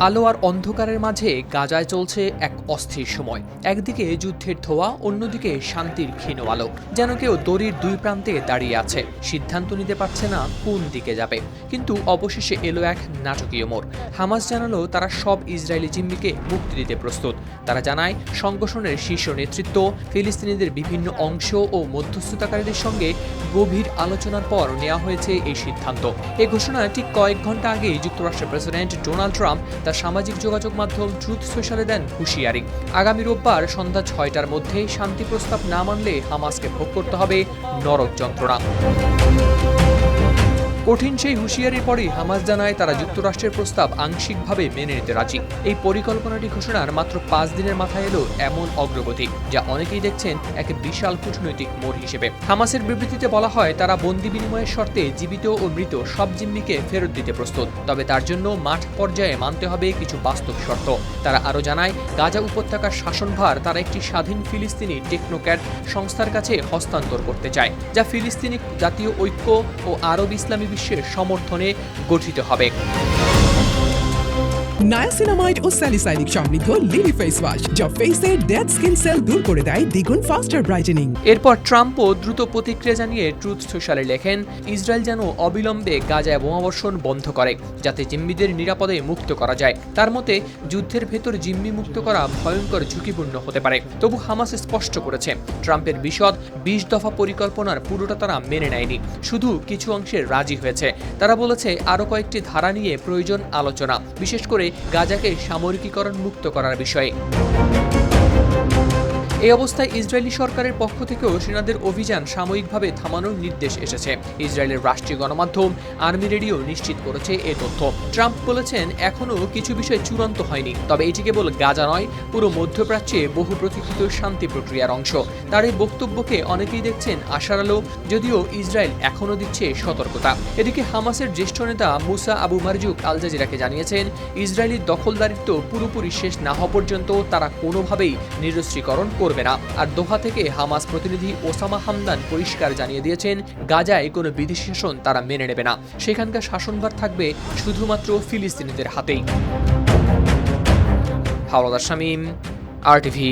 আলো আর অন্ধকারের মাঝে গাজায় চলছে এক অস্থির সময়। একদিকে যুদ্ধের ধোয়া, অন্যদিকে শান্তির ক্ষীণ আলো। যেন কেউ দড়ির দুই প্রান্তে দাঁড়িয়ে আছে। সিদ্ধান্ত নিতে পারছে না কোন দিকে যাবে। কিন্তু অবশেষে এলো এক নাটকীয় মোড়। হামাস জানালো তারা সব ইসরায়েলি জিম্মিকে মুক্তি দিতে প্রস্তুত। তারা জানায়, সংগঠনের শীর্ষ নেতৃত্ব, ফিলিস্তিনিদের বিভিন্ন অংশ ও মধ্যস্থতাকারীদের সঙ্গে গভীর আলোচনার পর নেওয়া হয়েছে এই সিদ্ধান্ত। এই ঘোষণা ঠিক কয়েক ঘণ্টা আগে যুক্তরাষ্ট্রের প্রেসিডেন্ট ডোনাল্ড ট্রাম্প তার সামাজিক যোগাযোগ মাধ্যম ট্রুথ সোশ্যালে দেন হুঁশিয়ারি। আগামী রোববার সন্ধ্যা ছয়টার মধ্যে শান্তি প্রস্তাব না মানলে হামাসকে ভোগ করতে হবে নরক যন্ত্রণা। কঠিন সেই হুঁশিয়ারির পরে হামাস জানায় তারা যুক্তরাষ্ট্রের প্রস্তাব আংশিকভাবে মেনে নিতে রাজি। এই পরিকল্পনাটি ঘোষণার মাত্র পাঁচ দিনের মাথায় এলো এমন অগ্রগতি, যা অনেকেই দেখছেন এক বিশাল কূটনৈতিক মোড় হিসেবে। হামাসের বিবৃতিতে বলা হয়, তারা বন্দি বিনিময়ের শর্তে জীবিত ও মৃত সব জিম্মিকে ফেরত দিতে প্রস্তুত, তবে তার জন্য মাঠ পর্যায়ে মানতে হবে কিছু বাস্তব শর্ত। তারা আরও জানায়, গাজা উপত্যকার শাসনভার তারা একটি স্বাধীন ফিলিস্তিনি টেকনোক্যাট সংস্থার কাছে হস্তান্তর করতে চায়, যা ফিলিস্তিনি জাতীয় ঐক্য ও আরব ইসলামী বিশ্বের সমর্থনে গঠিত হবে। নায়াসিনামাইড ও স্যালিসাইলিক সমৃদ্ধ লিলি ফেস ওয়াশ যা ফেসের ডেড স্কিন সেল দূর করে দেয় দ্বিগুণ ফাস্টার ব্রাইটেনিং এরপর ট্রাম্পও দ্রুত প্রতিক্রিয়া জানিয়ে ট্রুথ সোশ্যালে লেখেন, ইসরায়েল যেন অবিলম্বে গাজায় বোমাবর্ষণ বন্ধ করে, যাতে জিম্মিদের নিরাপদে মুক্ত করা যায়। তার মতে, যুদ্ধের ভেতর জিম্মি মুক্ত করা ভয়ঙ্কর ঝুঁকিপূর্ণ হতে পারে। তবু হামাস স্পষ্ট করেছে, ট্রাম্পের বিশদ বিশ দফা পরিকল্পনার পুরোটা তারা মেনে নেয়নি। শুধু কিছু অংশে রাজি হয়েছে। তারা বলেছে, আরও কয়েকটি ধারা নিয়ে প্রয়োজন আলোচনা, বিশেষ করে গাজাকে সামরিকীকরণ মুক্ত করার বিষয়ে। এই অবস্থায় ইসরায়েলি সরকারের পক্ষ থেকেও সেনাদের অভিযান সাময়িকভাবে থামানোর নির্দেশ এসেছে। ইসরায়েলের রাষ্ট্রীয় গণমাধ্যম, আর্মি রেডিও নিশ্চিত করেছে এ তথ্য। ট্রাম্প বলেছেন, এখনও কিছু বিষয় চূড়ান্ত হয়নি, তবে এটি কেবল গাজা নয়, পুরো মধ্যপ্রাচ্যে বহু প্রতীক্ষিত শান্তি প্রক্রিয়ার অংশ। তার এই বক্তব্যকে অনেকেই দেখছেন আশার আলো, যদিও ইসরায়েল এখনও দিচ্ছে সতর্কতা। এদিকে হামাসের জ্যেষ্ঠ নেতা মুসা আবু মারজুক আল জাজিরাকে জানিয়েছেন, ইসরায়েলি দখলদারিত্ব পুরোপুরি শেষ না হওয়া পর্যন্ত তারা কোনোভাবেই নিরস্ত্রীকরণ করবে না। আর দোহা থেকে হামাস প্রতিনিধি ওসামা হামদান পরিষ্কার জানিয়ে দিয়েছেন, গাজায় কোনো বিদেশি শাসন তারা মেনে নেবে না। সেখানকার শাসনভার থাকবে শুধুমাত্র ফিলিস্তিনিদের হাতেই। হাওলাদার শামীম আর টিভি